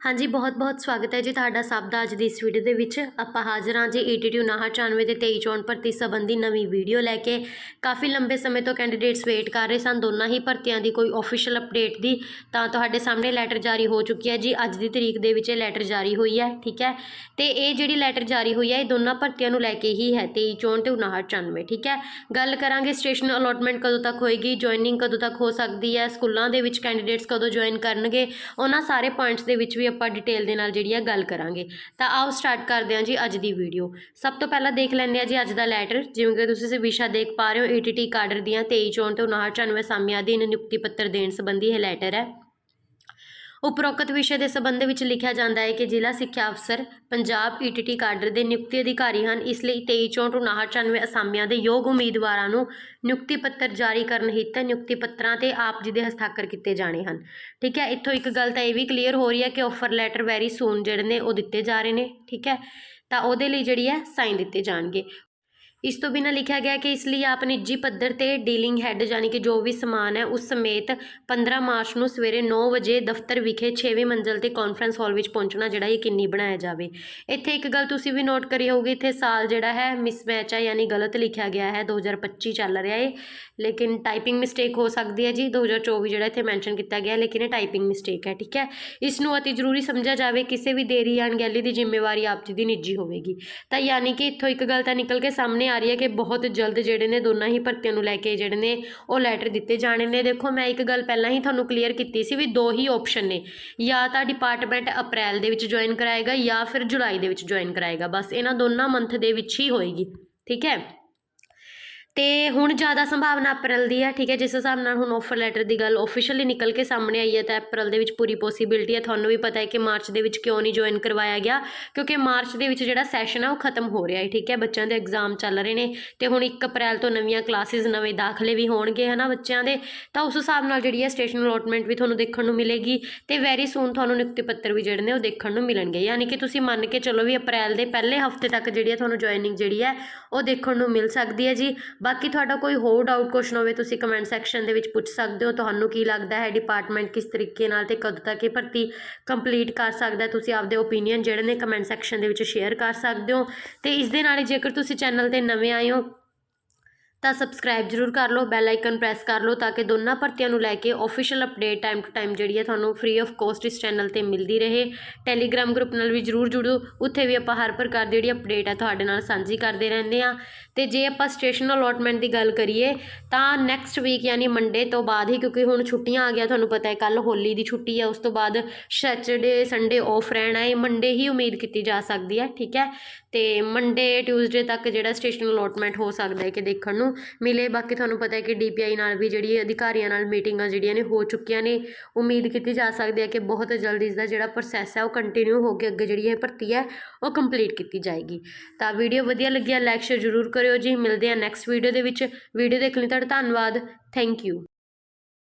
ਹਾਂਜੀ, ਬਹੁਤ-ਬਹੁਤ ਸਵਾਗਤ ਹੈ ਜੀ ਤੁਹਾਡਾ ਸਭ ਦਾ ਅੱਜ ਦੀ ਇਸ ਵੀਡੀਓ ਦੇ ਵਿੱਚ। ਆਪਾਂ ਹਾਜ਼ਰ ਹਾਂ ਜੀ ਈਟੀਟੀ 99 ਤੇ 23 ਚੋਣ ਭਰਤੀ ਸੰਬੰਧੀ ਨਵੀਂ ਵੀਡੀਓ ਲੈ ਕੇ। ਕਾਫੀ ਲੰਬੇ ਸਮੇਂ ਤੋਂ ਕੈਂਡੀਡੇਟਸ ਵੇਟ ਕਰ ਰਹੇ ਸਨ, ਦੋਨਾਂ ਹੀ ਭਰਤੀਆਂ ਦੀ ਕੋਈ ਆਫੀਸ਼ੀਅਲ ਅਪਡੇਟ ਦੀ ਤਾਂ ਤੁਹਾਡੇ ਸਾਹਮਣੇ ਲੈਟਰ ਜਾਰੀ ਹੋ ਚੁੱਕੀ ਹੈ ਜੀ। ਅੱਜ ਦੀ ਤਰੀਕ ਦੇ ਵਿੱਚ ਇਹ ਲੈਟਰ ਜਾਰੀ ਹੋਈ ਹੈ, ਠੀਕ ਹੈ? ਤੇ ਇਹ ਜਿਹੜੀ ਲੈਟਰ ਜਾਰੀ ਹੋਈ ਹੈ, ਇਹ ਦੋਨਾਂ ਭਰਤੀਆਂ ਨੂੰ ਲੈ ਕੇ ਹੀ ਹੈ 23 ਚੋਣ ਤੇ 99 ਠੀਕ ਹੈ? ਗੱਲ ਕਰਾਂਗੇ ਸਟੇਸ਼ਨ ਅਲੋਟਮੈਂਟ ਕਦੋਂ ਤੱਕ ਹੋਏਗੀ ਜੁਆਇਨਿੰਗ ਕਦੋਂ ਤੱਕ ਹੋ ਸਕਦੀ ਹੈ, ਸਕੂਲਾਂ ਦੇ ਵਿੱਚ ਕੈਂਡੀਡੇਟਸ ਕਦੋਂ ਜੁਆਇਨ ਕਰਨਗੇ, ਉਹਨਾਂ ਸਾਰੇ ਪੁਆਇੰਟਸ ਦੇ ਵਿੱਚ ਵੀ ਆਪਾਂ ਡਿਟੇਲ ਦੇ ਨਾਲ ਜਿਹੜੀ ਆ ਗੱਲ ਕਰਾਂਗੇ। ਤਾਂ ਆਓ ਸਟਾਰਟ ਕਰਦੇ ਹਾਂ ਜੀ ਅੱਜ ਦੀ ਵੀਡੀਓ ਸਭ ਤੋਂ ਪਹਿਲਾਂ ਦੇਖ ਲੈਂਦੇ ਹਾਂ ਜੀ ਅੱਜ ਦਾ ਲੈਟਰ ਜਿਵੇਂ ਕਿ ਤੁਸੀਂ ਵਿਸ਼ਾ ਦੇਖ ਪਾ ਰਹੇ ਹੋ ਈਟੀਟੀ ਕਾਡਰ ਦੀਆਂ 23 ਚੋਣ ਤੇ 99 ਸਾਮਿਆਂ ਅਧੀਨ ਨਿਯੁਕਤੀ ਪੱਤਰ ਦੇਣ ਸੰਬੰਧੀ ਇਹ ਲੈਟਰ ਹੈ। ਉਪਰੋਕਤ ਵਿਸ਼ੇ ਦੇ ਸੰਬੰਧ ਵਿੱਚ ਲਿਖਿਆ ਜਾਂਦਾ ਹੈ ਕਿ ਜ਼ਿਲ੍ਹਾ ਸਿੱਖਿਆ ਅਫਸਰ ਪੰਜਾਬ ਈਟੀਟੀ ਕਾਡਰ ਦੇ ਨਿਯੁਕਤੀ ਅਧਿਕਾਰੀ ਹਨ। ਇਸ ਲਈ 23 ਚੋਂ 99 ਅਸਾਮੀਆਂ ਦੇ ਯੋਗ ਉਮੀਦਵਾਰਾਂ ਨੂੰ ਨਿਯੁਕਤੀ ਪੱਤਰ ਜਾਰੀ ਕਰਨ ਹਿੱਤ ਨਿਯੁਕਤੀ ਪੱਤਰਾਂ ਤੇ ਆਪ ਜੀ ਦੇ ਹਸਤਾਖਰ ਕੀਤੇ ਜਾਣੇ ਹਨ। ਠੀਕ ਹੈ, ਇੱਥੋਂ ਇੱਕ ਗੱਲ ਤਾਂ ਇਹ ਵੀ ਕਲੀਅਰ ਹੋ ਰਹੀ ਹੈ ਕਿ ਆਫਰ ਲੈਟਰ ਵੈਰੀ ਸੂਨ ਜਿਹੜੇ ਨੇ ਉਹ ਦਿੱਤੇ ਜਾ ਰਹੇ ਨੇ। ਠੀਕ ਹੈ, ਤਾਂ ਉਹਦੇ ਲਈ ਜਿਹੜੀ ਹੈ ਸਾਈਨ ਦਿੱਤੇ ਜਾਣਗੇ। ਇਸ ਤੋਂ ਬਿਨਾਂ ਲਿਖਿਆ ਗਿਆ ਕਿ ਇਸ ਲਈ ਆਪ ਨਿੱਜੀ ਪੱਧਰ ਤੇ ਡੀਲਿੰਗ ਹੈੱਡ ਯਾਨੀ ਕਿ ਜੋ ਵੀ ਸਮਾਨ ਹੈ, ਉਸ ਸਮੇਤ 15 ਮਾਰਚ ਨੂੰ ਸਵੇਰੇ 9 ਵਜੇ ਦਫ਼ਤਰ ਵਿਖੇ 6ਵੇਂ ਮੰਜ਼ਲ ਤੇ ਕਾਨਫਰੰਸ ਹਾਲ ਵਿੱਚ ਪਹੁੰਚਣਾ, ਜਿਹੜਾ ਯਕੀਨੀ ਬਣਾਇਆ ਜਾਵੇ। ਇੱਥੇ ਇੱਕ ਗੱਲ ਤੁਸੀਂ ਵੀ ਨੋਟ ਕਰੀ ਹੋਊਗੀ, ਇੱਥੇ ਸਾਲ ਜਿਹੜਾ ਹੈ ਮਿਸਮੈਚ ਹੈ, ਯਾਨੀ ਗਲਤ ਲਿਖਿਆ ਗਿਆ ਹੈ 2025 ਚੱਲ ਰਿਹਾ ਹੈ ਲੇਕਿਨ ਟਾਈਪਿੰਗ ਮਿਸਟੇਕ ਹੋ ਸਕਦੀ ਹੈ ਜੀ 2024 ਜਿਹੜਾ ਇੱਥੇ ਮੈਂਸ਼ਨ ਕੀਤਾ ਗਿਆ, ਲੇਕਿਨ ਇਹ ਟਾਈਪਿੰਗ ਮਿਸਟੇਕ ਹੈ, ਠੀਕ ਹੈ? ਇਸ ਨੂੰ ਅਤੀ ਜ਼ਰੂਰੀ ਸਮਝਿਆ ਜਾਵੇ, ਕਿਸੇ ਵੀ ਦੇਰੀ ਜਾਂ ਅਣਗਹਿਲੀ ਦੀ ਜ਼ਿੰਮੇਵਾਰੀ ਆਪ ਜੀ ਦੀ ਨਿੱਜੀ ਹੋਵੇਗੀ। ਤਾਂ ਯਾਨੀ ਕਿ ਇੱਥੋਂ ਇੱਕ ਗੱਲ ਤਾਂ ਨਿਕਲ ਕੇ ਸਾਹਮਣੇ ਆ ਰਹੀ ਹੈ ਕਿ ਬਹੁਤ ਜਲਦ ਜਿਹੜੇ ਨੇ ਦੋਨਾਂ ਹੀ ਭਰਤੀਆਂ ਨੂੰ ਲੈ ਕੇ ਜਿਹੜੇ ਨੇ ਉਹ ਲੈਟਰ ਦਿੱਤੇ ਜਾਣੇ ਨੇ। ਦੇਖੋ, ਮੈਂ ਇੱਕ ਗੱਲ ਪਹਿਲਾਂ ਹੀ ਤੁਹਾਨੂੰ ਕਲੀਅਰ ਕੀਤੀ ਸੀ ਵੀ ਦੋ ਹੀ ਆਪਸ਼ਨ ਨੇ। ਜਾਂ ਤਾਂ ਡਿਪਾਰਟਮੈਂਟ ਅਪ੍ਰੈਲ ਦੇ ਵਿੱਚ ਜੁਆਇਨ ਕਰਾਏਗਾ ਜਾਂ ਫਿਰ ਜੁਲਾਈ ਦੇ ਵਿੱਚ ਜੁਆਇਨ ਕਰਾਏਗਾ। ਬਸ ਇਹਨਾਂ ਦੋਨਾਂ ਮੰਥ ਦੇ ਵਿੱਚ ਹੀ ਹੋਏਗੀ। ਠੀਕ ਹੈ? ਅਤੇ ਹੁਣ ਜ਼ਿਆਦਾ ਸੰਭਾਵਨਾ ਅਪ੍ਰੈਲ ਦੀ ਹੈ, ਠੀਕ ਹੈ, ਜਿਸ ਹਿਸਾਬ ਨਾਲ ਹੁਣ ਔਫਰ ਲੈਟਰ ਦੀ ਗੱਲ ਆਫੀਸ਼ੀਅਲੀ ਨਿਕਲ ਕੇ ਸਾਹਮਣੇ ਆਈ ਹੈ, ਤਾਂ ਅਪ੍ਰੈਲ ਦੇ ਵਿੱਚ ਪੂਰੀ ਪੋਸੀਬਿਲਿਟੀ ਹੈ। ਤੁਹਾਨੂੰ ਵੀ ਪਤਾ ਹੈ ਕਿ ਮਾਰਚ ਦੇ ਵਿੱਚ ਕਿਉਂ ਨਹੀਂ ਜੁਆਇਨ ਕਰਵਾਇਆ ਗਿਆ, ਕਿਉਂਕਿ ਮਾਰਚ ਦੇ ਵਿੱਚ ਜਿਹੜਾ ਸੈਸ਼ਨ ਹੈ ਉਹ ਖਤਮ ਹੋ ਰਿਹਾ ਹੈ, ਠੀਕ ਹੈ। ਬੱਚਿਆਂ ਦੇ ਐਗਜ਼ਾਮ ਚੱਲ ਰਹੇ ਨੇ ਤੇ ਹੁਣ 1 ਅਪ੍ਰੈਲ ਤੋਂ ਨਵੀਆਂ ਕਲਾਸਿਸ ਨਵੇਂ ਦਾਖਲੇ ਵੀ ਹੋਣਗੇ, ਹਨਾ, ਬੱਚਿਆਂ ਦੇ। ਤਾਂ ਉਸ ਹਿਸਾਬ ਨਾਲ ਜਿਹੜੀ ਹੈ ਸਟੇਸ਼ਨ ਅਲੋਟਮੈਂਟ ਵੀ ਤੁਹਾਨੂੰ ਦੇਖਣ ਨੂੰ ਮਿਲੇਗੀ ਤੇ ਵੈਰੀ ਸੂਨ ਤੁਹਾਨੂੰ ਨਿਯੁਕਤੀ ਪੱਤਰ ਵੀ ਜਿਹੜੇ ਨੇ, ਉਹ ਦੇਖਣ ਨੂੰ ਮਿਲਣਗੇ। ਯਾਨੀ ਕਿ ਤੁਸੀਂ ਮੰਨ ਕੇ ਚਲੋ ਵੀ ਅਪ੍ਰੈਲ ਦੇ ਪਹਿਲੇ ਹਫ਼ਤੇ ਤੱਕ ਜਿਹੜੀ ਹੈ ਤੁਹਾਨੂੰ ਜੁਆਇਨਿੰਗ ਜਿਹੜੀ ਹੈ, ਉਹ ਦੇਖਣ ਨੂੰ ਮਿਲ ਸਕਦੀ ਹੈ ਜੀ। ਬਾਕੀ ਤੁਹਾਡਾ ਕੋਈ ਹੋਰ ਡਾਊਟ ਕੁਐਸਚਨ ਹੋਵੇ, ਤੁਸੀਂ ਕਮੈਂਟ ਸੈਕਸ਼ਨ ਦੇ ਵਿੱਚ ਪੁੱਛ ਸਕਦੇ ਹੋ, ਤੁਹਾਨੂੰ ਕੀ ਲੱਗਦਾ ਹੈ ਡਿਪਾਰਟਮੈਂਟ ਕਿਸ ਤਰੀਕੇ ਨਾਲ ਤੇ ਕਦੋਂ ਤੱਕ ਇਹ ਭਰਤੀ ਕੰਪਲੀਟ ਕਰ ਸਕਦਾ ਤੁਸੀਂ ਆਪਦੇ ਓਪੀਨੀਅਨ ਜਿਹੜੇ ਨੇ ਕਮੈਂਟ ਸੈਕਸ਼ਨ ਦੇ ਵਿੱਚ ਸ਼ੇਅਰ ਕਰ ਸਕਦੇ ਹੋ। ਤੇ ਇਸ ਦੇ ਨਾਲ ਹੀ ਜੇਕਰ ਤੁਸੀਂ ਚੈਨਲ ਤੇ ਨਵੇਂ ਆਏ ਹੋ ਤਾਂ ਸਬਸਕ੍ਰਾਈਬ ਜਰੂਰ ਕਰ ਲਓ ਬੈਲ ਆਈਕਨ ਪ੍ਰੈਸ ਕਰ ਲਓ ਤਾਂ ਕਿ ਦੋਨਾਂ ਭਰਤੀਆਂ ਨੂੰ ਲੈ ਕੇ official update time to time ਜਿਹੜੀ ਹੈ ਤੁਹਾਨੂੰ ਫ੍ਰੀ ਆਫ ਕੋਸਟ ਇਸ ਚੈਨਲ ਤੇ ਮਿਲਦੀ ਰਹੇ। ਟੈਲੀਗ੍ਰਾਮ ਗਰੁੱਪ ਨਾਲ ਵੀ ਜਰੂਰ ਜੁੜੋ, ਉੱਥੇ ਵੀ ਆਪਾਂ ਹਰ ਪ੍ਰਕਾਰ ਦੀ ਜਿਹੜੀ ਅਪਡੇਟ ਹੈ ਤੁਹਾਡੇ ਨਾਲ ਸਾਂਝੀ ਕਰਦੇ ਰਹਿੰਦੇ ਆ ਤੇ ਜੇ ਆਪਾਂ ਸਟੇਸ਼ਨ ਅਲੋਟਮੈਂਟ ਦੀ ਗੱਲ ਕਰੀਏ, ਤਾਂ ਨੈਕਸਟ ਵੀਕ ਯਾਨੀ ਮੰਡੇ ਤੋਂ ਬਾਅਦ ਹੀ, ਕਿਉਂਕਿ ਹੁਣ ਛੁੱਟੀਆਂ ਆ ਗਿਆ ਤੁਹਾਨੂੰ ਪਤਾ ਹੈ ਕੱਲ ਹੋਲੀ ਦੀ ਛੁੱਟੀ ਹੈ, ਉਸ ਤੋਂ ਬਾਅਦ ਸੈਚਰਡੇ ਸੰਡੇ ਆਫ ਰਹਿਣਾ ਹੈ ਮੰਡੇ ਹੀ ਉਮੀਦ ਕੀਤੀ ਜਾ ਸਕਦੀ ਹੈ, ਠੀਕ ਹੈ? ਤੇ ਮੰਡੇ ਟਿਊਜ਼ਡੇ ਤੱਕ ਜਿਹੜਾ ਸਟੇਸ਼ਨ ਅਲੋਟਮੈਂਟ ਹੋ ਸਕਦਾ ਹੈ ਕਿ ਦੇਖਣ ਨੂੰ। ਨੂੰ ਮਿਲੇ। ਬਾਕੀ ਤੁਹਾਨੂੰ ਪਤਾ ਹੈ ਕਿ ਡੀਪੀਆਈ ਨਾਲ ਵੀ ਜਿਹੜੀ ਅਧਿਕਾਰੀਆਂ ਨਾਲ ਮੀਟਿੰਗਾਂ ਜਿਹੜੀਆਂ ਨੇ ਹੋ ਚੁੱਕੀਆਂ ਨੇ। ਉਮੀਦ ਕੀਤੀ ਜਾ ਸਕਦੀ ਹੈ ਕਿ ਬਹੁਤ ਜਲਦੀ ਇਸ ਦਾ ਜਿਹੜਾ ਪ੍ਰੋਸੈਸ ਹੈ ਉਹ ਕੰਟੀਨਿਊ ਹੋ ਕੇ ਅੱਗੇ ਜਿਹੜੀ ਇਹ ਭਰਤੀ ਹੈ, ਉਹ ਕੰਪਲੀਟ ਕੀਤੀ ਜਾਏਗੀ। ਤਾਂ ਵੀਡੀਓ ਵਧੀਆ ਲੱਗਿਆ ਲਾਈਕ ਸ਼ੇਅਰ ਜ਼ਰੂਰ ਕਰਿਓ ਜੀ। ਮਿਲਦੇ ਆ ਨੈਕਸਟ ਵੀਡੀਓ ਦੇ ਵਿੱਚ। ਵੀਡੀਓ ਦੇਖਣ ਲਈ ਤੁਹਾਡਾ ਧੰਨਵਾਦ। Thank you